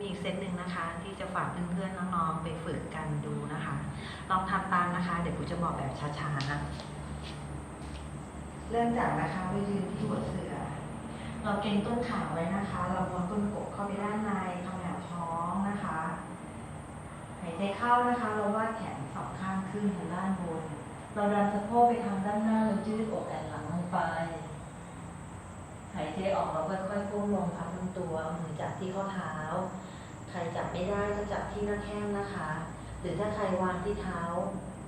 มีอีกเซตหนึ่งนะคะ ที่จะฝากเพื่อนๆน้องๆไปฝึกกันดูนะคะ ลองทำตามนะคะ เดี๋ยวกูจะบอกแบบช้าๆนะเริ่มจากนะคะไปยืนที่หัวเสือ เราเกรงต้นขาไว้นะคะ เราม้วนก้นกบเข้าไปด้านในขมวท้องนะคะหายใจเข้านะคะ เราวาดแขนสองข้างขึ้นทางด้านบน เราดันสะโพกไปทางด้านหน้าเรายืดอกแอนหลังลงไปหายใจออกเราค่อยๆก้มลงพับลำตัวเอามือจับที่ข้อเท้า ใครจับไม่ได้ก็จับที่หน้าแข้งนะคะ หรือถ้าใครวางที่เท้า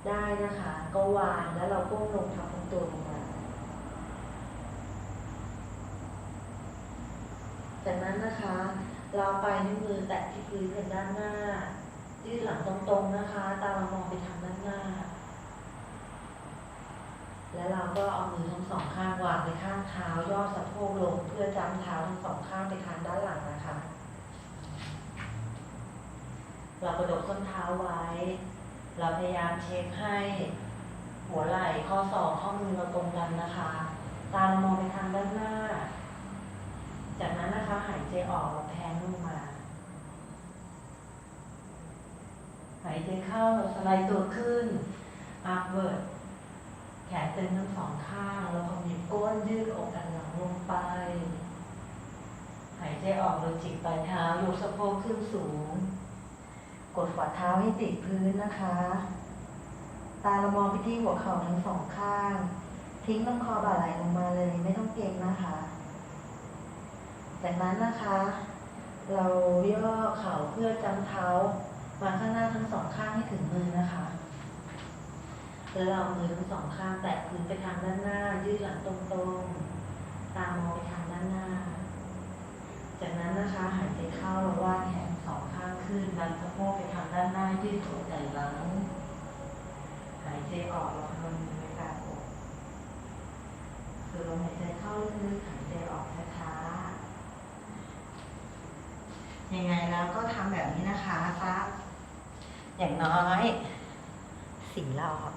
ได้นะคะ ก็วางแล้วเราก้มลงพับลำตัวลงมาจากนั้นนะคะ เราไปนิ้วมือแตะที่พื้นเป็นด้านหน้ายืดหลังตรงๆนะคะ ตาเรามองไปทางด้านหน้า แล้วเราก็เอามือทั้งสองข้างวางไปข้างเท้าย่อสะโพกลงเพื่อจำเท้าทั้งสองข้างไปทางด้านหลังนะคะ เรากระดกส้นเท้าไว้ เราพยายามเช็คให้ หัวไหล่ข้อศอกข้อมือเราตรงกันนะคะ ตาเรามองไปทางด้านหน้า จากนั้นนะคะหายใจออกเราแพนลงมา หายใจเข้าเราสไลด์ตัวขึ้น upward แขนตึงทั้งสองข้างเราพอมีก้นยืดอกอันหลังลงไป หายใจออกเราจิกปลายเท้ายกสะโพกขึ้นสูง กดฝ่าเท้าให้ติดพื้นนะคะ ตาเรามองไปที่หัวเข่าทั้งสองข้าง ทิ้งลำคอบ่าไหลลงมาเลยไม่ต้องเกรงนะคะ จากนั้นนะคะ เราย่อเข่าเพื่อจำเท้ามาข้างหน้าทั้งสองข้างให้ถึงมือนะคะแล้วเราเอามือทั้งสองข้างแตะพื้นไปทางด้านหน้า ยืดหลังตรงๆ ตามองไปทางด้านหน้า จากนั้นนะคะ หายใจเข้าเราวาดแขนสอง ขึ้นดันสะโพกไปทางด้านหน้ายืดอกไหล่หลัง หายใจออกเราพนมมือไปกลางอกคือลมหายใจเข้าลึกหายใจออกช้าๆยังไงแล้วก็ทำแบบนี้นะคะสักอย่างน้อยสี่รอบ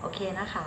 โอเคนะคะ